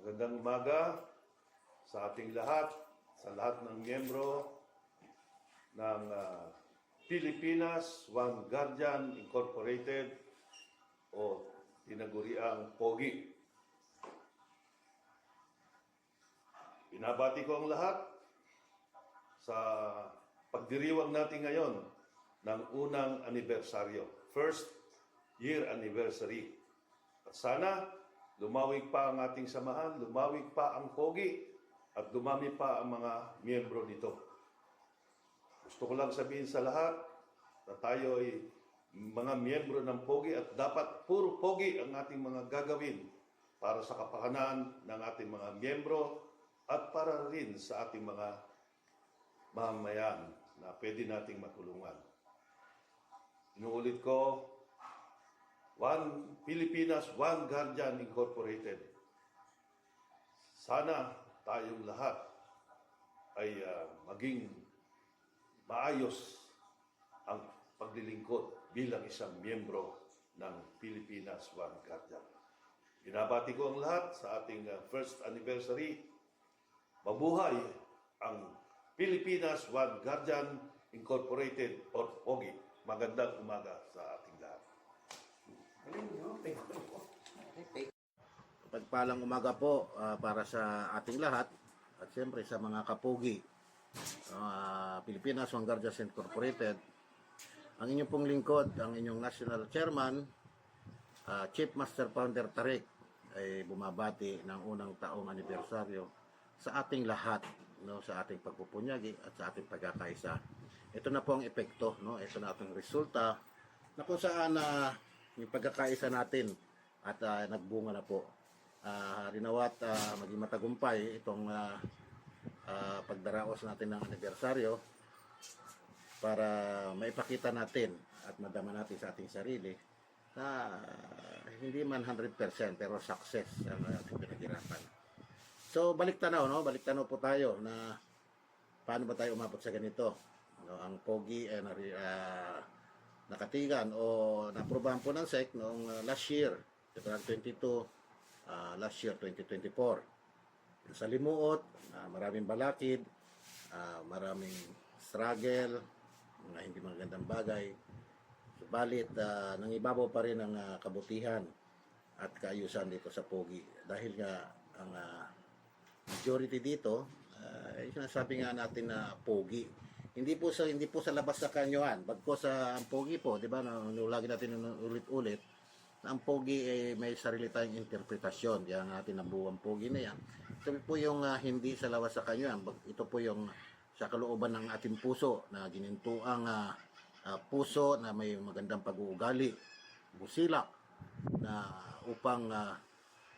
Magandang umaga sa ating lahat, sa lahat ng miyembro ng ah, Pilipinas One Guardian Incorporated o tinaguriang POGI. Binabati ko ang lahat sa pagdiriwang natin ngayon ng unang anibersaryo, first year anniversary. At sana lumawig pa ang ating samahan, lumawig pa ang pogi, at dumami pa ang mga miyembro nito. Gusto ko lang sabihin sa lahat na tayo ay mga miyembro ng pogi at dapat puro pogi ang ating mga gagawin para sa kapakanan ng ating mga miyembro at para rin sa ating mga mamamayan na pwede nating matulungan. Inuulit ko, One Pilipinas, One Guardian Incorporated. Sana tayong lahat ay ah, maging maayos ang paglilingkod bilang isang miyembro ng Pilipinas One Guardian. Binabati ko ang lahat sa ating ah, first anniversary. Mabuhay ang Pilipinas One Guardian Incorporated or POGI. Magandang umaga sa. Pagpalang umaga po ah, para sa ating lahat at siyempre sa mga kapugi uh, Pilipinas One Guardians Incorporated ang inyong pong lingkod, ang inyong national chairman ah, Chief Master Founder Tarik ay bumabati ng unang taong anibersaryo sa ating lahat no sa ating pagpupunyagi at sa ating pagkakaisa. Ito na po ang epekto no ito na ating resulta na kung saan na yung pagkakaisa natin at ah, nagbunga na po. Ah, rinawat ah, maging matagumpay itong ah, ah, pagdaraos natin ng anibersaryo para maipakita natin at madama natin sa ating sarili na hindi man 100% pero success ang ating pinaghirapan. So balik tanaw no, balik tanaw po tayo na paano ba tayo umabot sa ganito? No, ang pogi ay nari, ah, nakatigan o naprobahan po ng SEC noong ah, last year, 2022, ah, last year 2024. Sa limuot, ah, maraming balakid, ah, maraming struggle, mga hindi magandang bagay. Subalit, uh, nangibabaw pa rin ang ah, kabutihan at kaayusan dito sa Pogi. Dahil nga, ang ah, majority dito, uh, sinasabi nga natin na Pogi. Hindi po sa hindi po sa labas sa kanyoan, bagko sa ang Pogi po, 'di ba? Na lagi natin ulit-ulit na ang Pogi ay may sarili tayong interpretasyon. Kaya natin nabuo ang Pogi na yan. Ito po yung ah, hindi sa labas sa kanyoan. Bag- Ito po yung sa kalooban ng ating puso na ginintuang ah, ah, puso na may magandang pag-uugali, busilak na upang ah,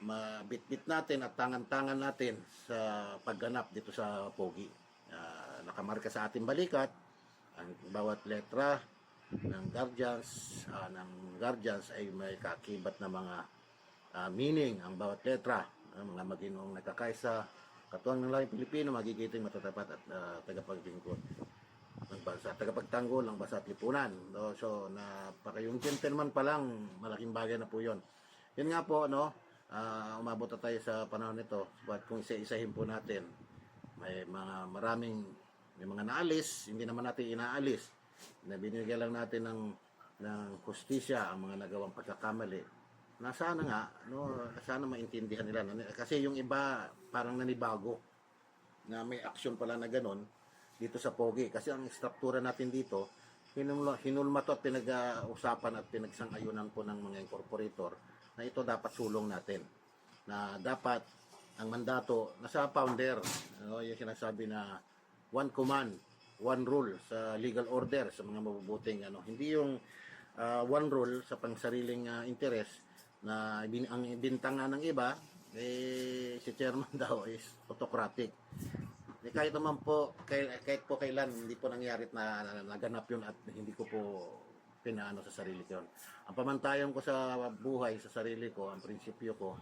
mabitbit natin at tangan-tangan natin sa pagganap dito sa Pogi. Nakamarka sa ating balikat ang bawat letra ng guardians ah, ng guardians ay may kakibat na mga ah, meaning ang bawat letra ang mga maginoong nagkakaisa katuwang ng lahing Pilipino magigiting matatapat at ah, tagapaglingkod ng bansa tagapagtanggol ng bansa at lipunan no? so napaka yung gentleman pa lang malaking bagay na po yon yun nga po no ah, umabot na tayo sa panahon nito but kung isa-isahin po natin may mga maraming may mga naalis, hindi naman natin inaalis. Na binigyan lang natin ng ng hustisya ang mga nagawang pagkakamali. Na sana nga, no, sana maintindihan nila. Kasi yung iba parang nanibago na may aksyon pala na ganun dito sa Pogi. Kasi ang struktura natin dito, hinulma, hinulma to at pinag-usapan at pinagsang-ayunan po ng mga incorporator na ito dapat sulong natin. Na dapat ang mandato nasa founder ano yung sinasabi na one command one rule sa legal order sa mga mabubuting ano hindi yung ah, one rule sa pangsariling uh, interest na bin, ang bintangan ng iba eh si chairman daw is autocratic eh, kahit naman po kahit, kahit po kailan hindi po nangyari na, na naganap yun at hindi ko po pinaano sa sarili ko. Ang pamantayan ko sa buhay, sa sarili ko, ang prinsipyo ko,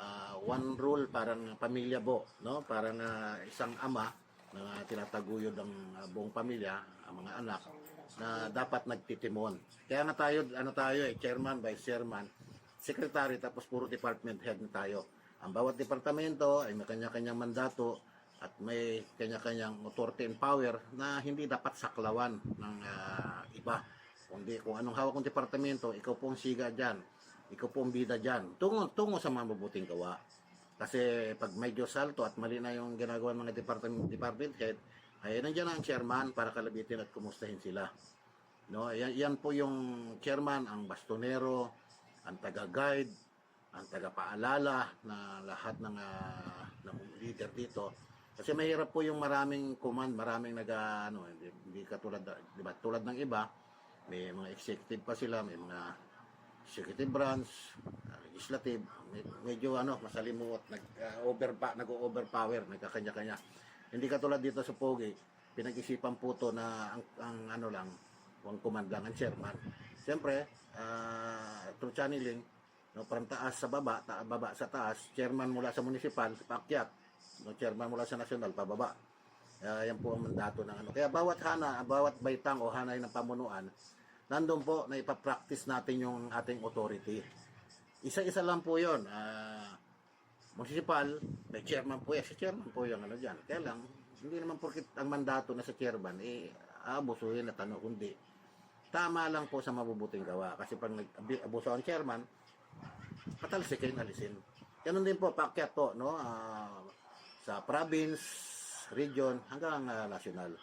ah, one rule, parang pamilya bo, no? Parang ah, isang ama na tinataguyod ang ah, buong pamilya, ang mga anak, na dapat nagtitimon. Kaya nga tayo, ano tayo eh, chairman, vice chairman, secretary, tapos puro department head na tayo. ang bawat departamento ay may kanya-kanyang mandato at may kanya-kanyang authority and power na hindi dapat saklawan ng ah, iba. Kundi kung anong hawak ng departamento, ikaw po ang siga dyan. Ikaw po ang bida dyan. Tungo, tungo sa mga mabuting gawa. Kasi pag medyo salto at mali na yung ginagawa ng mga department, department head, ay nandiyan ang chairman para kalabitin at kumustahin sila. No, yan, yan po yung chairman, ang bastonero, ang taga-guide, ang taga-paalala na lahat ng, ah, ng leader dito. Kasi mahirap po yung maraming command, maraming nag ah, ano, hindi, hindi katulad, di ba, tulad ng iba, may mga executive pa sila, may mga executive branch, ah, legislative, med- medyo ano, masalimuot, nag ah, over nag-overpower, nagkakanya-kanya. Hindi katulad dito sa Pogi, pinag-isipan po to na ang, ang ano lang, ang command ang chairman. Siyempre, ah, through channeling, no, from taas sa baba, ta- baba sa taas, chairman mula sa municipal, paakyat, no, chairman mula sa national, pababa. Ah, yan po ang mandato ng ano. Kaya bawat hana, bawat baitang o hanay ng pamunuan, nandun po na ipapractice natin yung ating authority. Isa-isa lang po yun. Ah, municipal, may chairman po yan. Si chairman po yung ano dyan. Kaya lang, hindi naman porkit ang mandato na sa chairman, eh, abusuhin at ano, kundi tama lang po sa mabubuting gawa. Kasi pag nag-abuso ang chairman, patalsikin, alisin. Ganun din po, paakyat po, no? Ah, sa province, region, hanggang ah, national.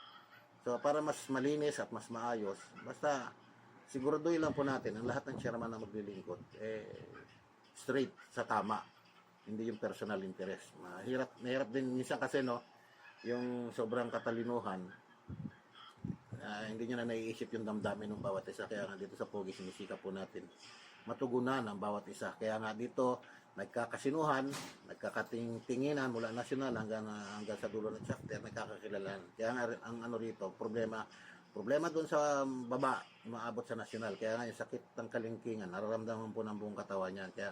So, para mas malinis at mas maayos, basta siguraduhin lang po natin ang lahat ng chairman na maglilingkod, eh, straight sa tama. Hindi yung personal interest. Mahirap, mahirap din minsan kasi, no, yung sobrang katalinuhan, ah, hindi nyo na naiisip yung damdamin ng bawat isa. Kaya nga dito sa Pogi, sinisikap po natin matugunan ang bawat isa. Kaya nga dito, nagkakasinuhan, nagkakatinginan mula nasyonal hanggang, hanggang sa dulo ng chapter, nagkakakilalan. Kaya nga ang ano rito, problema, problema doon sa baba, umaabot sa nasyonal. Kaya nga yung sakit ng kalingkingan, nararamdaman po ng buong katawan niyan. Kaya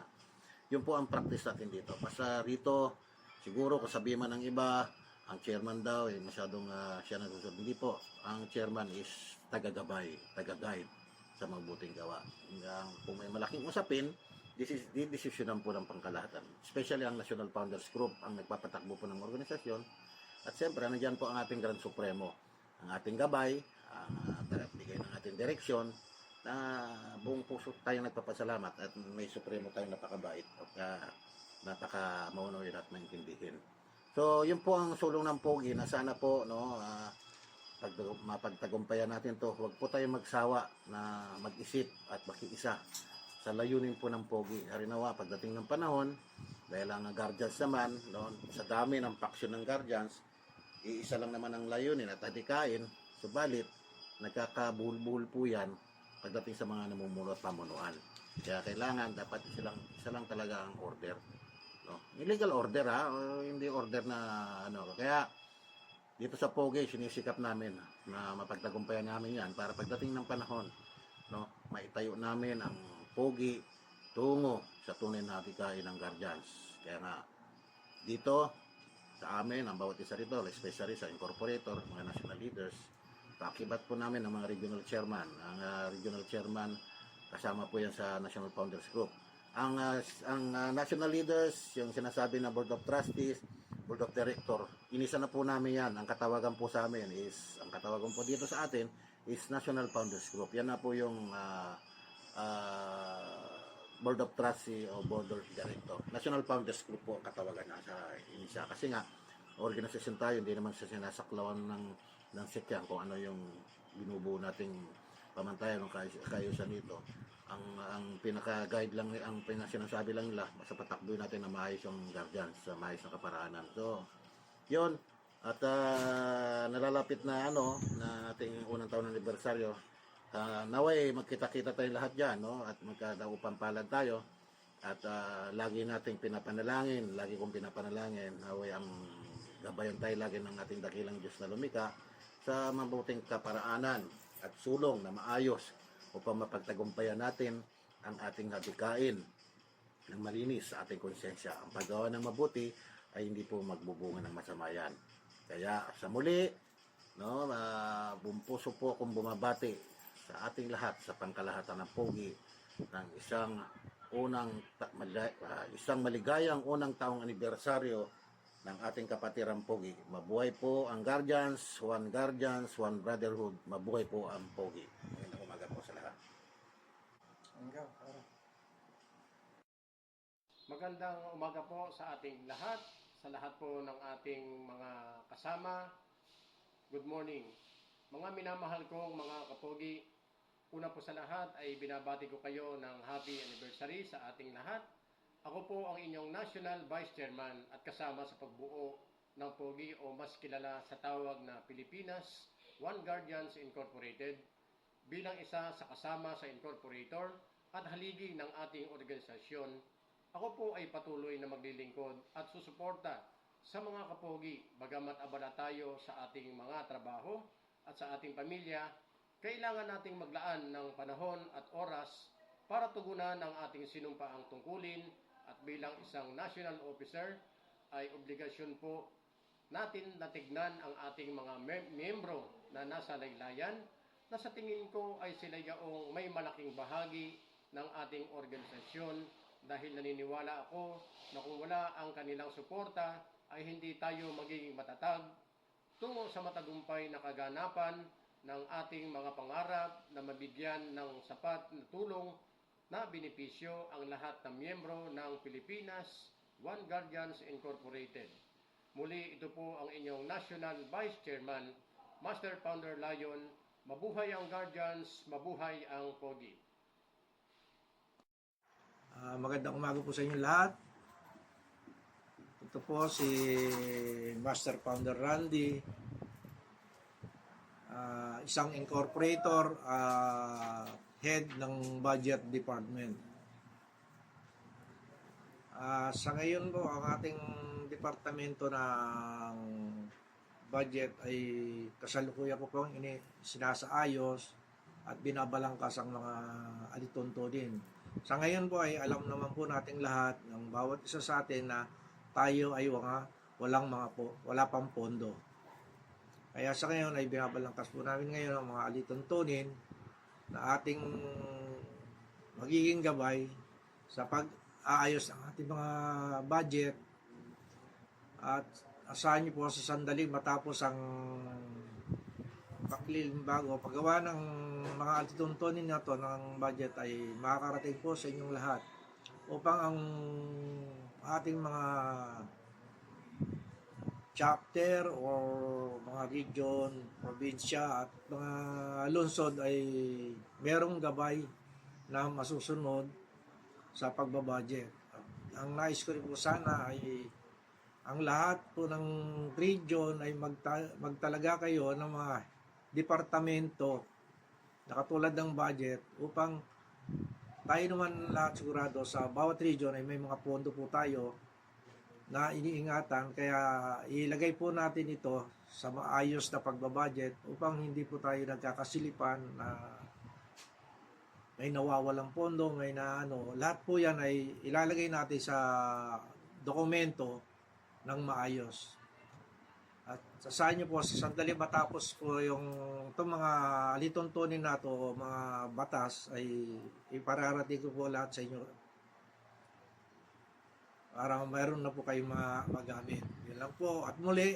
yun po ang practice natin dito. Basta rito, siguro kung sabihin man ng iba, ang chairman daw, eh, masyadong ah, siya nagsusunod. Hindi po. Ang chairman is taga-gabay, taga-guide sa mabuting gawa. Hanggang kung may malaking usapin, this is didesisyonan po ng pangkalahatan. Especially ang National Founders Group ang nagpapatakbo po ng organisasyon. At siyempre, nandiyan po ang ating Grand Supremo, ang ating gabay, uh, bigay ng ating direksyon, na buong puso tayong nagpapasalamat at may Supremo tayong napakabait at uh, napaka maunuin at maintindihin. So, yun po ang sulong ng Pogi na sana po, no, ah, pag mapagtagumpayan natin to, huwag po tayo magsawa na mag-isip at makiisa sa layunin po ng Pogi. Harinawa, pagdating ng panahon, dahil ang guardians naman, no, sa dami ng faction ng guardians, iisa lang naman ang layunin at adikain, subalit, nagkakabuhol-buhol po yan pagdating sa mga namumuno at pamunuan. Kaya kailangan, dapat isa lang, isa lang talaga ang order. No? Illegal order ha, o hindi order na ano. Kaya dito sa Pogi, sinisikap namin na mapagtagumpayan namin yan para pagdating ng panahon, no, maitayo namin ang Pogi tungo sa tunay na adikain ng Guardians. Kaya nga, dito, sa amin, ang bawat isa rito, especially sa incorporator, mga national leaders, pakibat po namin ang mga regional chairman. Ang ah, regional chairman, kasama po yan sa National Founders Group. Ang s- ang ah, national leaders, yung sinasabi na Board of Trustees, Board of Director, inisa na po namin yan. Ang katawagan po sa amin is, ang katawagan po dito sa atin is National Founders Group. Yan na po yung ah, ah, Board of Trustee o Board of Director. National Founders Group po ang katawagan na sa inisa. Kasi nga, organisasyon tayo, hindi naman sa sinasaklawan ng, ng sikyan kung ano yung binubuo nating pamantayan ng kaayusan nito. Ang ang pinaka-guide lang, ang pinasinasabi lang nila, basta patakboy natin na maayos yung guardians sa maayos na kaparaanan. So, yun. At ah, nalalapit na ano, na ating unang taon ng anibersaryo. Ah, naway, magkita-kita tayong lahat dyan, no? At magkadaupang palad tayo. At ah, lagi nating pinapanalangin, lagi kong pinapanalangin, naway ang gabayan tayo lagi ng ating dakilang Diyos na lumika sa mabuting kaparaanan at sulong na maayos upang mapagtagumpayan natin ang ating hadikain ng malinis sa ating konsensya. Ang paggawa ng mabuti ay hindi po magbubunga ng masama yan. Kaya sa muli, no, uh, bumpuso po akong bumabati sa ating lahat sa pangkalahatan ng pogi ng isang unang ah, isang maligayang unang taong anibersaryo ng ating kapatirang Pogi. Mabuhay po ang Guardians, One Guardians, One Brotherhood. Mabuhay po ang Pogi. Magandang umaga po sa lahat. Magandang umaga po sa ating lahat, sa lahat po ng ating mga kasama. Good morning. Mga minamahal kong mga kapogi, una po sa lahat ay binabati ko kayo ng happy anniversary sa ating lahat. Ako po ang inyong National Vice Chairman at kasama sa pagbuo ng Pogi o mas kilala sa tawag na Pilipinas One Guardians Incorporated bilang isa sa kasama sa incorporator at haligi ng ating organisasyon. Ako po ay patuloy na maglilingkod at susuporta sa mga kapogi bagamat abala tayo sa ating mga trabaho at sa ating pamilya, kailangan nating maglaan ng panahon at oras para tugunan ang ating sinumpaang tungkulin bilang isang national officer ay obligasyon po natin na tignan ang ating mga mem- miyembro na nasa laylayan na sa tingin ko ay sila yaong may malaking bahagi ng ating organisasyon. Dahil naniniwala ako na kung wala ang kanilang suporta ay hindi tayo magiging matatag tungo sa matagumpay na kaganapan ng ating mga pangarap na mabigyan ng sapat na tulong na benepisyo ang lahat ng miyembro ng Pilipinas One Guardians Incorporated. Muli ito po ang inyong National Vice Chairman, Master Founder Lion, mabuhay ang Guardians, mabuhay ang Pogi. Ah, magandang umaga po sa inyo lahat. Ito po si Master Founder Randy, ah, isang incorporator, ah, head ng budget department. Ah, sa ngayon po, ang ating departamento ng budget ay kasalukuyan ko po ini sinasaayos at binabalangkas ang mga alitonto din. Sa ngayon po ay alam naman po nating lahat ng bawat isa sa atin na tayo ay mga walang mga po, wala pang pondo. Kaya sa ngayon ay binabalangkas po namin ngayon ang mga alituntunin na ating magiging gabay sa pag-aayos ng ating mga budget. At asahan niyo po sa sandali matapos ang bago. Paggawa ng mga altituntunin na to ng budget ay makakarating po sa inyong lahat upang ang ating mga chapter or mga region, probinsya at mga lungsod ay merong gabay na masusunod sa pagbabudget. Ang nais ko rin po sana ay ang lahat po ng region ay magta- magtalaga kayo ng mga departamento na katulad ng budget upang tayo naman lahat sigurado sa bawat region ay may mga pondo po tayo na iniingatan kaya ilagay po natin ito sa maayos na pagbabudget upang hindi po tayo nagkakasilipan na may nawawalang pondo, may na ano, lahat po yan ay ilalagay natin sa dokumento ng maayos. At sasahan niyo po, sa sandali matapos po yung itong mga lituntunin na to, mga batas, ay ipararating ko po lahat sa inyo. Para mayroon na po kayong ma- magamit. Yun lang po. At muli,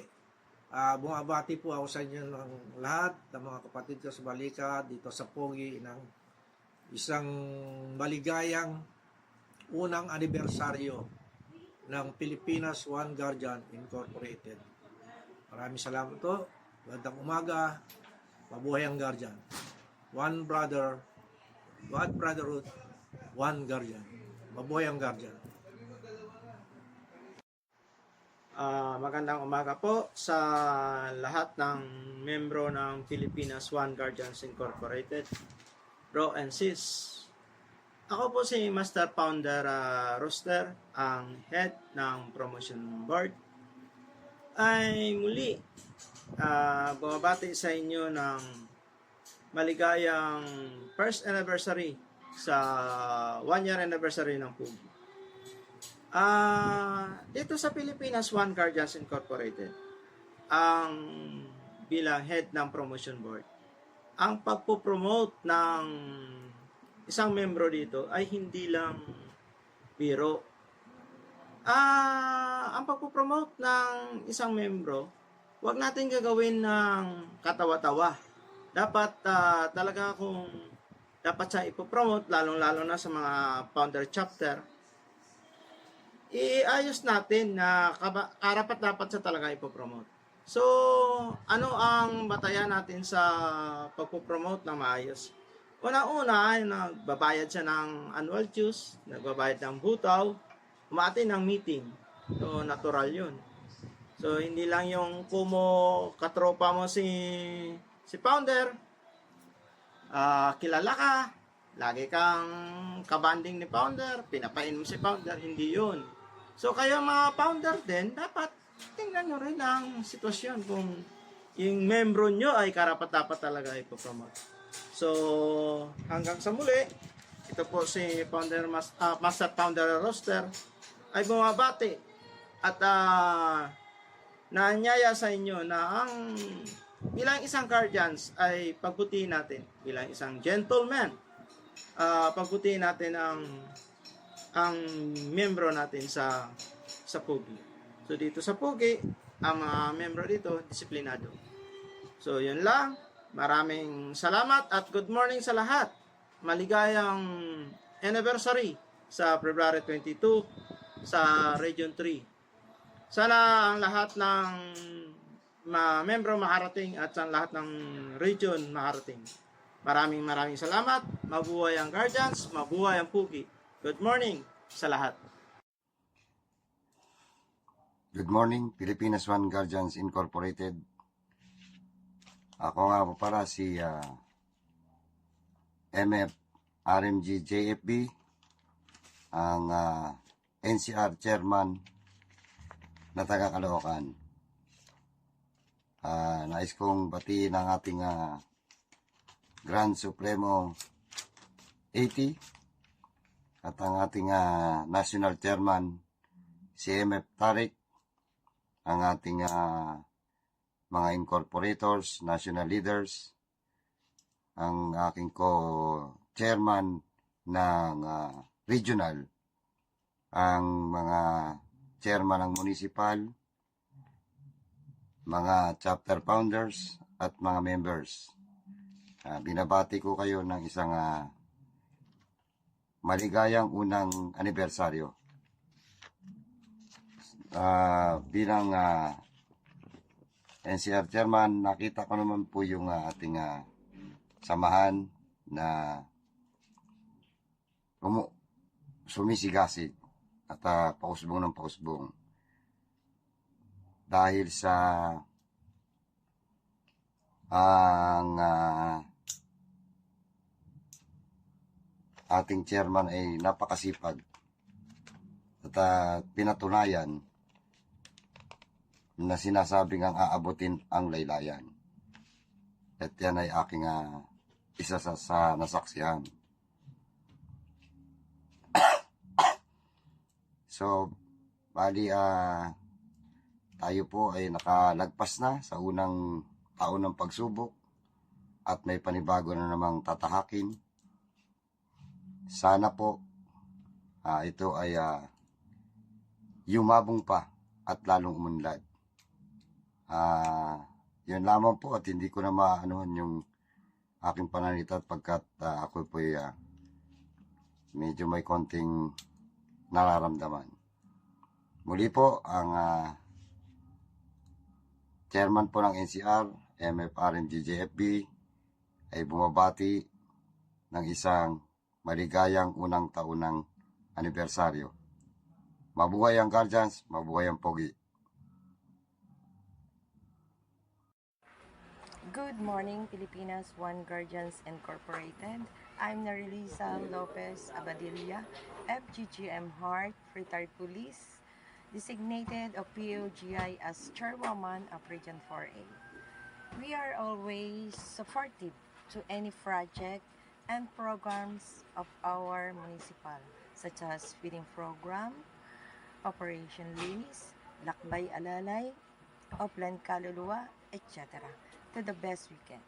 ah bumabati po ako sa inyo ng lahat, ng mga kapatid ko sa Balika, dito sa Pogi, ng isang maligayang unang anibersaryo ng Pilipinas One Guardian Incorporated. Maraming salamat po. Magandang umaga. Mabuhay ang Guardian. One brother, one brotherhood, one Guardian. Mabuhay ang Guardian. Ah, magandang umaga po sa lahat ng membro ng Pilipinas One Guardians Incorporated, bro and sis. Ako po si Master Founder ah, Rooster, ang head ng promotion board. Ay muli, ah, bumabati sa inyo ng maligayang first anniversary sa one year anniversary ng PUG. Ah, dito sa Pilipinas, One Guardians Incorporated, ang bilang head ng promotion board, ang pagpo-promote ng isang membro dito ay hindi lang biro. Ah, ang pagpo-promote ng isang membro, wag natin gagawin ng katawa-tawa. Dapat ah, talaga kung dapat siya ipopromote, lalong-lalo na sa mga founder chapter, iayos natin na karapat dapat siya talaga ipopromote. So, ano ang batayan natin sa pagpopromote ng maayos? Una-una, ay nagbabayad siya ng annual dues, nagbabayad ng butaw, umati ng meeting. So, natural yun. So, hindi lang yung kumo katropa mo si si founder, ah kilala ka, lagi kang kabanding ni founder, pinapain mo si founder, hindi yun. So, kayo mga founder din, dapat tingnan nyo rin ang sitwasyon kung yung membro nyo ay karapat-dapat talaga ipopromote. So, hanggang sa muli, ito po si Founder Mas, ah, Master Founder Roster ay bumabati at ah, naanyaya sa inyo na ang bilang isang guardians ay pagbutihin natin bilang isang gentleman ah pagbutihin natin ang ang membro natin sa sa Pugi. So dito sa Pugi, ang mga membro dito disiplinado. So yun lang. Maraming salamat at good morning sa lahat. Maligayang anniversary sa February 22 sa Region 3. Sana ang lahat ng ma membro makarating at ang lahat ng region makarating. Maraming maraming salamat. Mabuhay ang Guardians, mabuhay ang Pugi. Good morning sa lahat. Good morning, Pilipinas One Guardians Incorporated. Ako nga po para si ah, MF RMG JFB, ang ah, NCR Chairman na taga Caloocan. Ah, nais kong batiin ang ating ah, Grand Supremo 80 at ang ating ah, National Chairman si MF Tarik ang ating ah, mga incorporators, national leaders, ang aking co-chairman ng ah, regional, ang mga chairman ng municipal, mga chapter founders, at mga members. Ah, binabati ko kayo ng isang ah, maligayang unang anibersaryo. Ah, bilang ah, NCR chairman, nakita ko naman po yung ah, ating ah, samahan na umu sumisigasig at ah, pausbong ng pausbong. Dahil sa ang ah, ating chairman ay napakasipag at ah, pinatunayan na sinasabing ang aabutin ang laylayan. At yan ay aking ah, isa sa, sa nasaksihan. so, bali ah tayo po ay nakalagpas na sa unang taon ng pagsubok at may panibago na namang tatahakin. Sana po ah, ito ay ah, yumabong pa at lalong umunlad. Ah, yun lamang po at hindi ko na maanuhan yung aking pananita pagkat ah, ako po ay ah, medyo may konting nararamdaman. Muli po ang ah, chairman po ng NCR, MFRMGJFB ay bumabati ng isang maligayang unang taunang anibersaryo. Mabuhay ang Guardians, mabuhay ang Pogi. Good morning, Pilipinas One Guardians Incorporated. I'm Narilisa Lopez Abadilla, FGGM Heart, retired police, designated of POGI as chairwoman of Region 4A. We are always supportive to any project and programs of our municipal, such as feeding program, Operation Linis, Lakbay Alalay, Upland Kaluluwa, etc. to the best we can.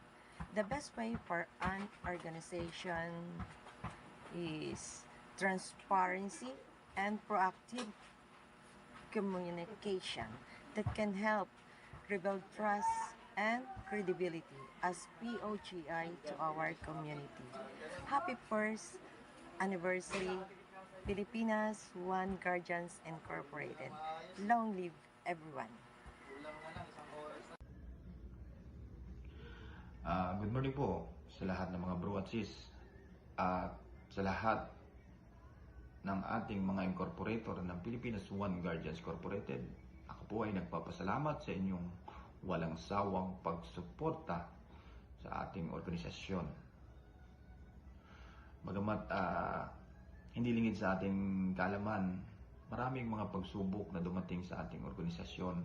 The best way for an organization is transparency, and proactive communication that can help rebuild trust and credibility as POGI to our community. Happy first anniversary, Filipinas One Guardians Incorporated. Long live everyone. Ah, good morning po sa lahat ng mga bro at sis at sa lahat ng ating mga incorporator ng Pilipinas One Guardians Corporated. Ako po ay nagpapasalamat sa inyong walang sawang pagsuporta sa ating organisasyon. Bagamat ah, hindi lingid sa ating kalaman, maraming mga pagsubok na dumating sa ating organisasyon.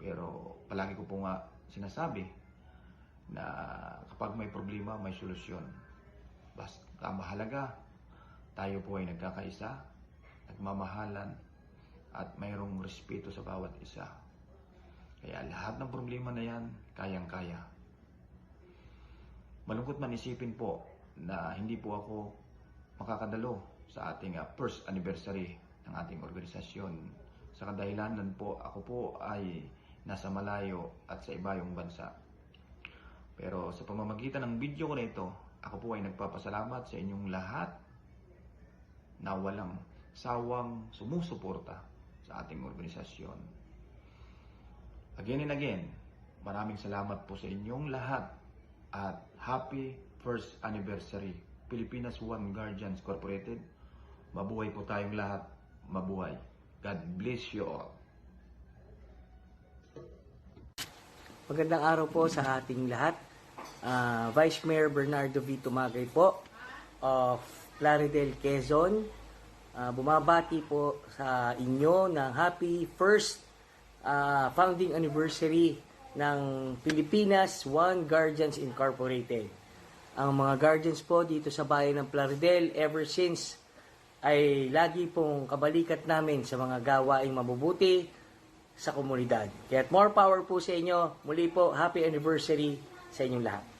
Pero palagi ko po nga sinasabi na kapag may problema, may solusyon. Basta mahalaga, tayo po ay nagkakaisa, nagmamahalan, at mayroong respeto sa bawat isa. Kaya lahat ng problema na yan, kayang-kaya. Malungkot man isipin po na hindi po ako makakadalo sa ating ah, first anniversary ng ating organisasyon. Sa kadahilanan po, ako po ay nasa malayo at sa ibayong bansa. Pero sa pamamagitan ng video ko na ito, ako po ay nagpapasalamat sa inyong lahat na walang sawang sumusuporta sa ating organisasyon. Again and again, maraming salamat po sa inyong lahat at happy first anniversary Pilipinas One Guardians Corporated. Mabuhay po tayong lahat. Mabuhay. God bless you all. Magandang araw po sa ating lahat. Ah, Vice Mayor Bernardo V. Tumagay po of Plaridel, Quezon. Ah, bumabati po sa inyo ng happy first ah, founding anniversary ng Pilipinas One Guardians Incorporated. Ang mga guardians po dito sa bayan ng Plaridel ever since ay lagi pong kabalikat namin sa mga gawaing mabubuti sa komunidad. Kaya more power po sa inyo. Muli po, happy anniversary sa inyong lahat.